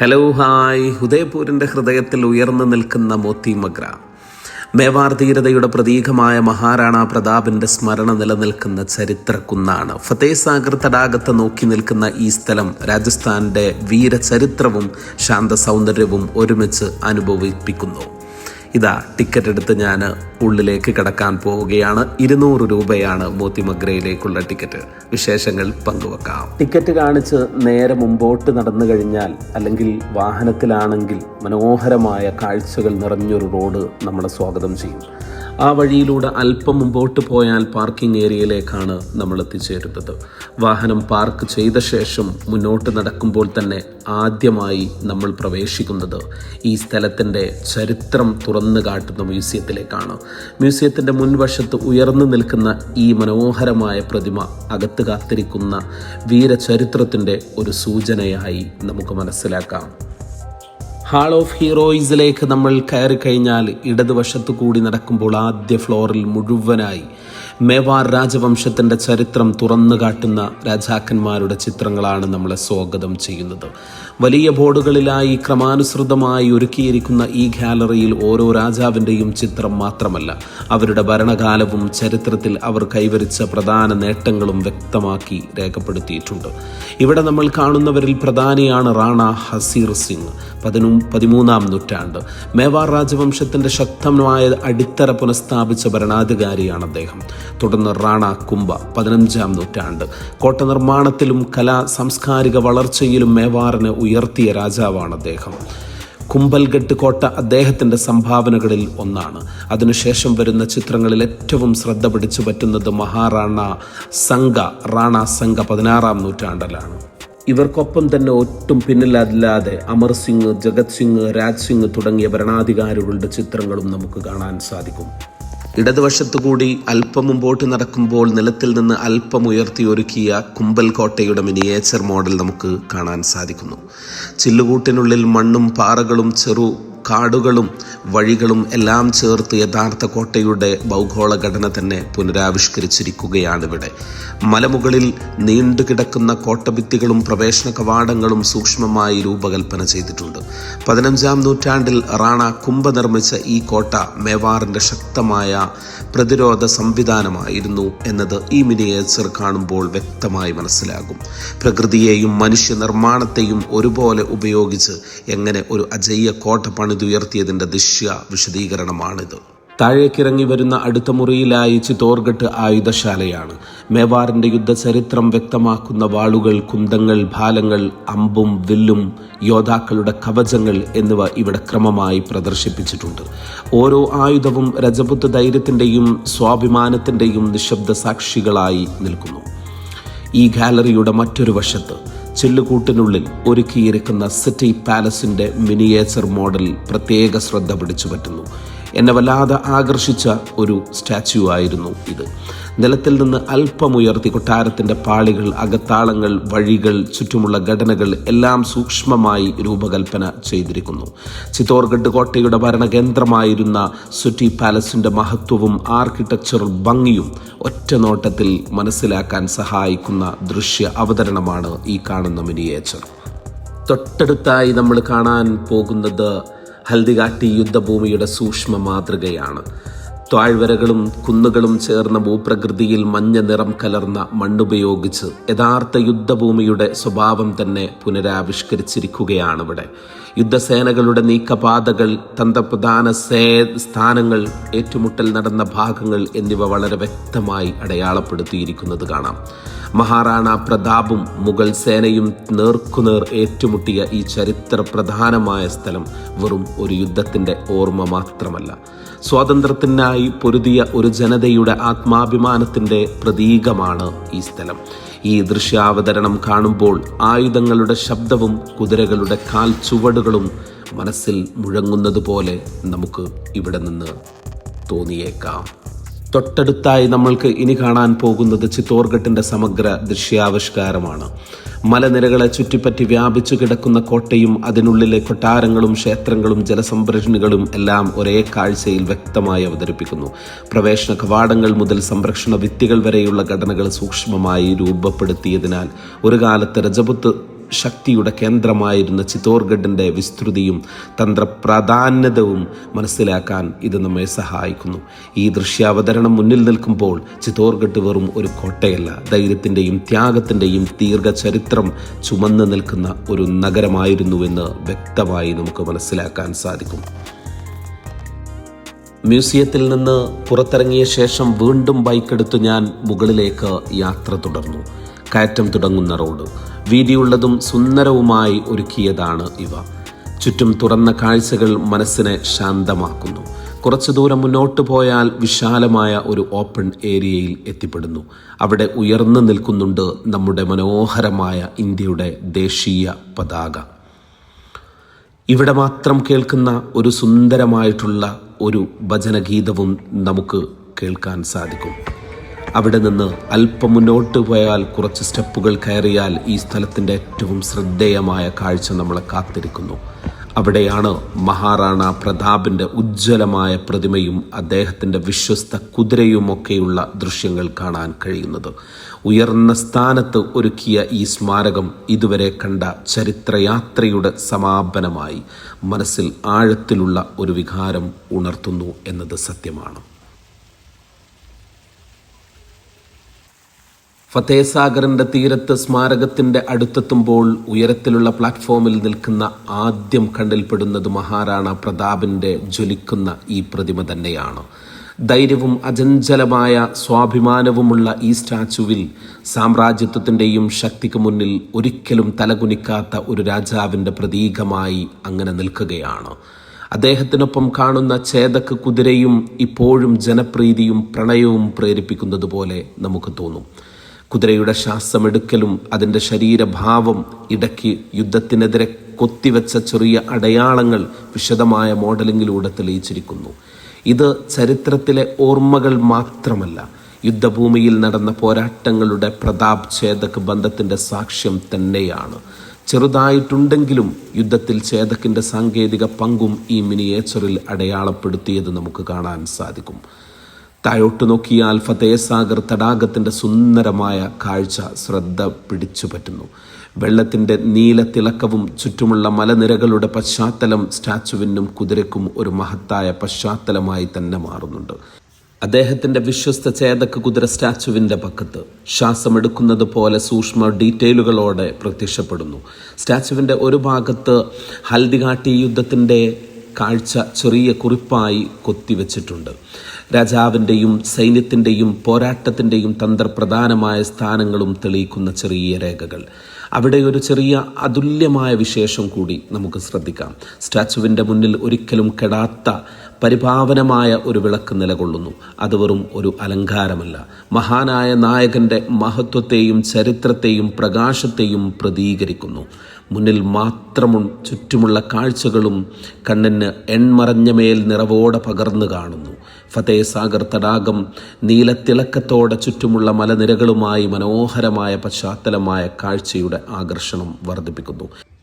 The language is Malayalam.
ഹലോ ഹായ് ഉദയപൂരിന്റെ ഹൃദയത്തിൽ ഉയർന്നു നിൽക്കുന്ന മോത്തി മഗ്ര. മേവാർ ധീരതയുടെ പ്രതീകമായ മഹാറാണ പ്രതാപിന്റെ സ്മരണ നിലനിൽക്കുന്ന ചരിത്രക്കുന്നാണ്. ഫത്തേ സാഗർ തടാകത്തെ നോക്കി നിൽക്കുന്ന ഈ സ്ഥലം രാജസ്ഥാന്റെ വീരചരിത്രവും ശാന്ത സൗന്ദര്യവും ഒരുമിച്ച് അനുഭവിപ്പിക്കുന്നു. ഇതാ ടിക്കറ്റ് എടുത്ത് ഞാൻ ഉള്ളിലേക്ക് കടക്കാൻ പോവുകയാണ്. ഇരുന്നൂറ് രൂപയാണ് മോത്തിമഗ്രയിലേക്കുള്ള ടിക്കറ്റ് വിശേഷങ്ങൾ പങ്കുവെക്കാം. ടിക്കറ്റ് കാണിച്ച് നേരെ മുമ്പോട്ട് നടന്നു കഴിഞ്ഞാൽ അല്ലെങ്കിൽ വാഹനത്തിലാണെങ്കിൽ മനോഹരമായ കാഴ്ചകൾ നിറഞ്ഞൊരു റോഡ് നമ്മളെ സ്വാഗതം ചെയ്യും. ആ വഴിയിലൂടെ അല്പം മുമ്പോട്ട് പോയാൽ പാർക്കിംഗ് ഏരിയയിലേക്കാണ് നമ്മൾ എത്തിച്ചേരുന്നത്. വാഹനം പാർക്ക് ചെയ്ത ശേഷം മുന്നോട്ട് നടക്കുമ്പോൾ തന്നെ ആദ്യമായി നമ്മൾ പ്രവേശിക്കുന്നത് ഈ സ്ഥലത്തിന്റെ ചരിത്രം തുറന്നു കാട്ടുന്ന മ്യൂസിയത്തിലേക്കാണ്. മ്യൂസിയത്തിന്റെ മുൻവശത്ത് ഉയർന്നു നിൽക്കുന്ന ഈ മനോഹരമായ പ്രതിമ അകത്ത് കാത്തിരിക്കുന്ന വീരചരിത്രത്തിന്റെ ഒരു സൂചനയായി നമുക്ക് മനസ്സിലാക്കാം. ഹാൾ ഓഫ് ഹീറോയിസിലേക്ക് നമ്മൾ കയറി കഴിഞ്ഞാൽ ഇടതുവശത്തു കൂടി നടക്കുമ്പോൾ ആദ്യ ഫ്ലോറിൽ മുഴുവനായി മേവാർ രാജവംശത്തിന്റെ ചരിത്രം തുറന്നു കാട്ടുന്ന രാജാക്കന്മാരുടെ ചിത്രങ്ങളാണ് നമ്മളെ സ്വാഗതം ചെയ്യുന്നത്. വലിയ ബോർഡുകളിലായി ക്രമാനുസൃതമായി ഒരുക്കിയിരിക്കുന്ന ഈ ഗാലറിയിൽ ഓരോ രാജാവിന്റെയും ചിത്രം മാത്രമല്ല അവരുടെ ഭരണകാലവും ചരിത്രത്തിൽ അവർ കൈവരിച്ച പ്രധാന നേട്ടങ്ങളും വ്യക്തമാക്കി രേഖപ്പെടുത്തിയിട്ടുണ്ട്. ഇവിടെ നമ്മൾ കാണുന്നവരിൽ പ്രധാനിയാണ് റാണ ഹസീർ സിംഗ് പതിനൂ പതിമൂന്നാം നൂറ്റാണ്ട്. മേവാർ രാജവംശത്തിന്റെ ശക്തമായ അടിത്തറ പുനഃസ്ഥാപിച്ച ഭരണാധികാരിയാണ് അദ്ദേഹം. തുടർന്ന് റാണ കുംഭ പതിനഞ്ചാം നൂറ്റാണ്ട്. കോട്ട നിർമ്മാണത്തിലും കലാ സാംസ്കാരിക വളർച്ചയിലും മേവാറിന് ഉയർത്തിയ രാജാവാണ് അദ്ദേഹം. കുമ്പൽഗഡ് കോട്ട അദ്ദേഹത്തിന്റെ സംഭാവനകളിൽ ഒന്നാണ്. അതിനുശേഷം വരുന്ന ചിത്രങ്ങളിൽ ഏറ്റവും ശ്രദ്ധ പിടിച്ചു പറ്റുന്നത് മഹാറാണ സംഘ റാണ സംഘ പതിനാറാം നൂറ്റാണ്ടിലാണ്. ഇവർക്കൊപ്പം തന്നെ ഒട്ടും പിന്നിലല്ലാതെ അമർ സിംഗ് ജഗത് സിംഗ് രാജ് സിംഗ് തുടങ്ങിയ ഭരണാധികാരികളുടെ ചിത്രങ്ങളും നമുക്ക് കാണാൻ സാധിക്കും. ഇടതുവശത്തുകൂടി അല്പം മുമ്പോട്ട് നടക്കുമ്പോൾ നിലത്തിൽ നിന്ന് അല്പം ഉയർത്തി ഒരുക്കിയ കുമ്പൽ കോട്ടയുടെ മിനിയേച്ചർ മോഡൽ നമുക്ക് കാണാൻ സാധിക്കുന്നു. ചില്ലുകൂട്ടിനുള്ളിൽ മണ്ണും പാറകളും ചെറു കാടുകളും വഴികളും എല്ലാം ചേർത്ത് യഥാർത്ഥ കോട്ടയുടെ ഭൗഗോള ഘടന തന്നെ പുനരാവിഷ്കരിച്ചിരിക്കുകയാണിവിടെ. മലമുകളിൽ നീണ്ടുകിടക്കുന്ന കോട്ടഭിത്തികളും പ്രവേശന കവാടങ്ങളും സൂക്ഷ്മമായി രൂപകൽപ്പന ചെയ്തിട്ടുണ്ട്. പതിനഞ്ചാം നൂറ്റാണ്ടിൽ റാണ കുംഭ നിർമ്മിച്ച ഈ കോട്ട മേവാറിന്റെ ശക്തമായ പ്രതിരോധ സംവിധാനമായിരുന്നു എന്നത് ഈ മിനിയേച്ചർ കാണുമ്പോൾ വ്യക്തമായി മനസ്സിലാകും. പ്രകൃതിയെയും മനുഷ്യ നിർമ്മാണത്തെയും ഒരുപോലെ ഉപയോഗിച്ച് എങ്ങനെ ഒരു അജയ്യ കോട്ട പണിതുയർത്തിയതിന്റെ ദൃശ്യ വിശദീകരണമാണിത്. താഴേക്കിറങ്ങി വരുന്ന അടുത്ത മുറിയിലായി ചിത്തോർഗട്ട് ആയുധശാലയാണ്. മേവാറിന്റെ യുദ്ധചരിത്രം വ്യക്തമാക്കുന്ന വാളുകൾ കുന്തങ്ങൾ ഭാലങ്ങൾ അമ്പും വില്ലും യോദ്ധാക്കളുടെ കവചങ്ങൾ എന്നിവ ഇവിടെ ക്രമമായി പ്രദർശിപ്പിച്ചിട്ടുണ്ട്. ഓരോ ആയുധവും രജപുത്ത് ധൈര്യത്തിന്റെയും സ്വാഭിമാനത്തിന്റെയും നിശബ്ദ സാക്ഷികളായി നിൽക്കുന്നു. ഈ ഗാലറിയുടെ മറ്റൊരു വശത്ത് ചില്ലുകൂട്ടിനുള്ളിൽ ഒരുക്കിയിരിക്കുന്ന സിറ്റി പാലസിന്റെ മിനിയേച്ചർ മോഡൽ പ്രത്യേക ശ്രദ്ധ പിടിച്ചു പറ്റുന്നു എന്നെ വല്ലാതെ ആകർഷിച്ച ഒരു സ്റ്റാച്യു ആയിരുന്നു ഇത്. നിലത്തിൽ നിന്ന് അല്പമുയർത്തി കൊട്ടാരത്തിന്റെ പാളികൾ അകത്താളങ്ങൾ വഴികൾ ചുറ്റുമുള്ള ഘടനകൾ എല്ലാം സൂക്ഷ്മമായി രൂപകൽപ്പന ചെയ്തിരിക്കുന്നു. ചിത്തോർഗഡ് കോട്ടയുടെ ഭരണകേന്ദ്രമായിരുന്ന സുറ്റി പാലസിന്റെ മഹത്വവും ആർക്കിടെക്ചറൽ ഭംഗിയും ഒറ്റ നോട്ടത്തിൽ മനസ്സിലാക്കാൻ സഹായിക്കുന്ന ദൃശ്യ അവതരണമാണ് ഈ കാണുന്ന മിനിയേച്ചർ തൊട്ടടുത്തായി നമ്മൾ കാണാൻ പോകുന്നത് ഹൽദിഘാട്ടി യുദ്ധഭൂമിയുടെ സൂക്ഷ്മ മാതൃകയാണ്. താഴ്വരകളും കുന്നുകളും ചേർന്ന ഭൂപ്രകൃതിയിൽ മഞ്ഞ നിറം കലർന്ന മണ്ണുപയോഗിച്ച് യഥാർത്ഥ യുദ്ധഭൂമിയുടെ സ്വഭാവം തന്നെ പുനരാവിഷ്കരിച്ചിരിക്കുകയാണ് ഇവിടെ യുദ്ധസേനകളുടെ നീക്കപാതകൾ തന്ത്രപ്രധാന സേ സ്ഥാനങ്ങൾ ഏറ്റുമുട്ടൽ നടന്ന ഭാഗങ്ങൾ എന്നിവ വളരെ വ്യക്തമായി അടയാളപ്പെടുത്തിയിരിക്കുന്നത് കാണാം. മഹാറാണ പ്രതാപും മുഗൾ സേനയും നേർക്കുനേർ ഏറ്റുമുട്ടിയ ഈ ചരിത്ര പ്രധാനമായ സ്ഥലം വെറും ഒരു യുദ്ധത്തിന്റെ ഓർമ്മ മാത്രമല്ല. സ്വാതന്ത്ര്യത്തിനായി പൊരുതിയ ഒരു ജനതയുടെ ആത്മാഭിമാനത്തിന്റെ പ്രതീകമാണ് ഈ സ്ഥലം. ഈ ദൃശ്യാവതരണം കാണുമ്പോൾ ആയുധങ്ങളുടെ ശബ്ദവും കുതിരകളുടെ കാൽ ചുവടുകളും മനസ്സിൽ മുഴങ്ങുന്നത് പോലെ നമുക്ക് ഇവിടെ നിന്ന് തോന്നിയേക്കാം. തൊട്ടടുത്തായി നമ്മൾക്ക് ഇനി കാണാൻ പോകുന്നത് ചിത്തോർഗട്ടിന്റെ സമഗ്ര ദൃശ്യാവിഷ്കാരമാണ്. മലനിരകളെ ചുറ്റിപ്പറ്റി വ്യാപിച്ചു കിടക്കുന്ന കോട്ടയും അതിനുള്ളിലെ കൊട്ടാരങ്ങളും ക്ഷേത്രങ്ങളും ജലസംരക്ഷണികളും എല്ലാം ഒരേ കാഴ്ചയിൽ വ്യക്തമായി അവതരിപ്പിക്കുന്നു. പ്രവേശന കവാടങ്ങൾ മുതൽ സംരക്ഷണ ഭിത്തികൾ വരെയുള്ള ഘടനകൾ സൂക്ഷ്മമായി രൂപപ്പെടുത്തിയതിനാൽ ഒരു കാലത്ത് രജപുത്ത് ശക്തിയുടെ കേന്ദ്രമായിരുന്ന ചിത്തോർഗഡിന്റെ വിസ്തൃതിയും തന്ത്രപ്രാധാന്യതവും മനസ്സിലാക്കാൻ ഇത് നമ്മെ സഹായിക്കുന്നു. ഈ ദൃശ്യാവതരണം മുന്നിൽ നിൽക്കുമ്പോൾ ചിത്തോർഗഡ് വെറും ഒരു കോട്ടയല്ല. ധൈര്യത്തിന്റെയും ത്യാഗത്തിന്റെയും ദീർഘചരിത്രം ചുമന്നു നിൽക്കുന്ന ഒരു നഗരമായിരുന്നുവെന്ന് വ്യക്തമായി നമുക്ക് മനസ്സിലാക്കാൻ സാധിക്കും. മ്യൂസിയത്തിൽ നിന്ന് പുറത്തിറങ്ങിയ ശേഷം വീണ്ടും ബൈക്കെടുത്ത് ഞാൻ മുകളിലേക്ക് യാത്ര തുടർന്നു. കയറ്റം തുടങ്ങുന്ന റോഡ്. വീതിയുള്ളതും സുന്ദരവുമായി ഒരുക്കിയതാണ് ഇവ. ചുറ്റും തുറന്ന കാഴ്ചകൾ മനസ്സിനെ ശാന്തമാക്കുന്നു. കുറച്ചു ദൂരം മുന്നോട്ട് പോയാൽ വിശാലമായ ഒരു ഓപ്പൺ ഏരിയയിൽ എത്തിപ്പെടുന്നു. അവിടെ ഉയർന്നു നിൽക്കുന്നുണ്ട് നമ്മുടെ മനോഹരമായ ഇന്ത്യയുടെ ദേശീയ പതാക. ഇവിടെ മാത്രം കേൾക്കുന്ന ഒരു സുന്ദരമായിട്ടുള്ള ഒരു ഭജനഗീതവും നമുക്ക് കേൾക്കാൻ സാധിക്കും. അവിടെ നിന്ന് അല്പം മുന്നോട്ട് പോയാൽ കുറച്ച് സ്റ്റെപ്പുകൾ കയറിയാൽ ഈ സ്ഥലത്തിന്റെ ഏറ്റവും ശ്രദ്ധേയമായ കാഴ്ച നമ്മളെ കാത്തിരിക്കുന്നു. അവിടെയാണ് മഹാറാണ പ്രതാപിന്റെ ഉജ്ജ്വലമായ പ്രതിമയും അദ്ദേഹത്തിന്റെ വിശ്വസ്ത കുതിരയുമൊക്കെയുള്ള ദൃശ്യങ്ങൾ കാണാൻ കഴിയുന്നത്. ഉയർന്ന സ്ഥാനത്ത് ഒരുക്കിയ ഈ സ്മാരകം ഇതുവരെ കണ്ട ചരിത്രയാത്രയുടെ സമാപനമായി മനസ്സിൽ ആഴത്തിലുള്ള ഒരു വികാരം ഉണർത്തുന്നു എന്നത് സത്യമാണ്. ഫത്തേസാഗറിന്റെ തീരത്ത് സ്മാരകത്തിന്റെ അടുത്തെത്തുമ്പോൾ ഉയരത്തിലുള്ള പ്ലാറ്റ്ഫോമിൽ നിൽക്കുന്ന ആദ്യം കണ്ടിൽപ്പെടുന്നത് മഹാറാണ പ്രതാപിന്റെ ജ്വലിക്കുന്ന ഈ പ്രതിമ തന്നെയാണ്. ധൈര്യവും അചഞ്ചലമായ സ്വാഭിമാനവുമുള്ള ഈ സ്റ്റാച്ചുവിൽ സാമ്രാജ്യത്വത്തിന്റെയും ശക്തിക്ക് മുന്നിൽ ഒരിക്കലും തലകുനിക്കാത്ത ഒരു രാജാവിന്റെ പ്രതീകമായി അങ്ങനെ നിൽക്കുകയാണ്. അദ്ദേഹത്തിനൊപ്പം കാണുന്ന ചേതക്ക് കുതിരയും ഇപ്പോഴും ജനപ്രീതിയും പ്രണയവും പ്രേരിപ്പിക്കുന്നത് പോലെ നമുക്ക് തോന്നും. കുതിരയുടെ ശ്വാസമെടുക്കലും അതിന്റെ ശരീരഭാവം ഇടയ്ക്ക് യുദ്ധത്തിനെതിരെ കൊത്തിവെച്ച ചെറിയ അടയാളങ്ങൾ വിശദമായ മോഡലിങ്ങിലൂടെ തെളിയിച്ചിരിക്കുന്നു. ഇത് ചരിത്രത്തിലെ ഓർമ്മകൾ മാത്രമല്ല യുദ്ധഭൂമിയിൽ നടന്ന പോരാട്ടങ്ങളുടെ പ്രതാപ് ഛേദക് ബന്ധത്തിന്റെ സാക്ഷ്യം തന്നെയാണ്. ചെറുതായിട്ടുണ്ടെങ്കിലും യുദ്ധത്തിൽ ചേതക്കിന്റെ സാങ്കേതിക പങ്കും ഈ മിനിയേച്ചറിൽ അടയാളപ്പെടുത്തിയത് നമുക്ക് കാണാൻ സാധിക്കും. താഴോട്ട് നോക്കിയാൽ ഫതേസാഗർ തടാകത്തിന്റെ സുന്ദരമായ കാഴ്ച ശ്രദ്ധ പിടിച്ചു പറ്റുന്നു. വെള്ളത്തിന്റെ നീല തിളക്കവും ചുറ്റുമുള്ള മലനിരകളുടെ പശ്ചാത്തലം സ്റ്റാച്ചുവിനും കുതിരയ്ക്കും ഒരു മഹത്തായ പശ്ചാത്തലമായി തന്നെ മാറുന്നുണ്ട്. അദ്ദേഹത്തിന്റെ വിശ്വസ്ത ചേതക്ക് കുതിര സ്റ്റാച്ചുവിന്റെ പക്കത്ത് ശ്വാസമെടുക്കുന്നത് പോലെ സൂക്ഷ്മ ഡീറ്റെയിലുകളോടെ പ്രത്യക്ഷപ്പെടുന്നു. സ്റ്റാച്ചുവിന്റെ ഒരു ഭാഗത്ത് ഹൽദിഘാട്ടി യുദ്ധത്തിന്റെ കാഴ്ച ചെറിയ കുറിപ്പായി കൊത്തിവെച്ചിട്ടുണ്ട്. രാജാവിന്റെയും സൈന്യത്തിന്റെയും പോരാട്ടത്തിന്റെയും തന്ത്രപ്രധാനമായ സ്ഥാനങ്ങളും തെളിയിക്കുന്ന ചെറിയ രേഖകൾ. അവിടെ ഒരു ചെറിയ അതുല്യമായ വിശേഷം കൂടി നമുക്ക് ശ്രദ്ധിക്കാം. സ്റ്റാച്ചുവിന്റെ മുന്നിൽ ഒരിക്കലും കെടാത്ത പരിപാവനമായ ഒരു വിളക്ക് നിലകൊള്ളുന്നു. അത് വെറും ഒരു അലങ്കാരമല്ല. മഹാനായ നായകന്റെ മഹത്വത്തെയും ചരിത്രത്തെയും പ്രകാശത്തെയും പ്രതികരിക്കുന്നു. മുന്നിൽ മാത്രമും ചുറ്റുമുള്ള കാഴ്ചകളും കണ്ണിന് എൺമറഞ്ഞ മേൽ നിറവോടെ പകർന്നു കാണുന്നു. ഫതേ സാഗർ തടാകം നീലത്തിളക്കത്തോടെ ചുറ്റുമുള്ള മലനിരകളുമായി മനോഹരമായ പശ്ചാത്തലമായ കാഴ്ചയുടെ ആകർഷണം വർദ്ധിപ്പിക്കുന്നു.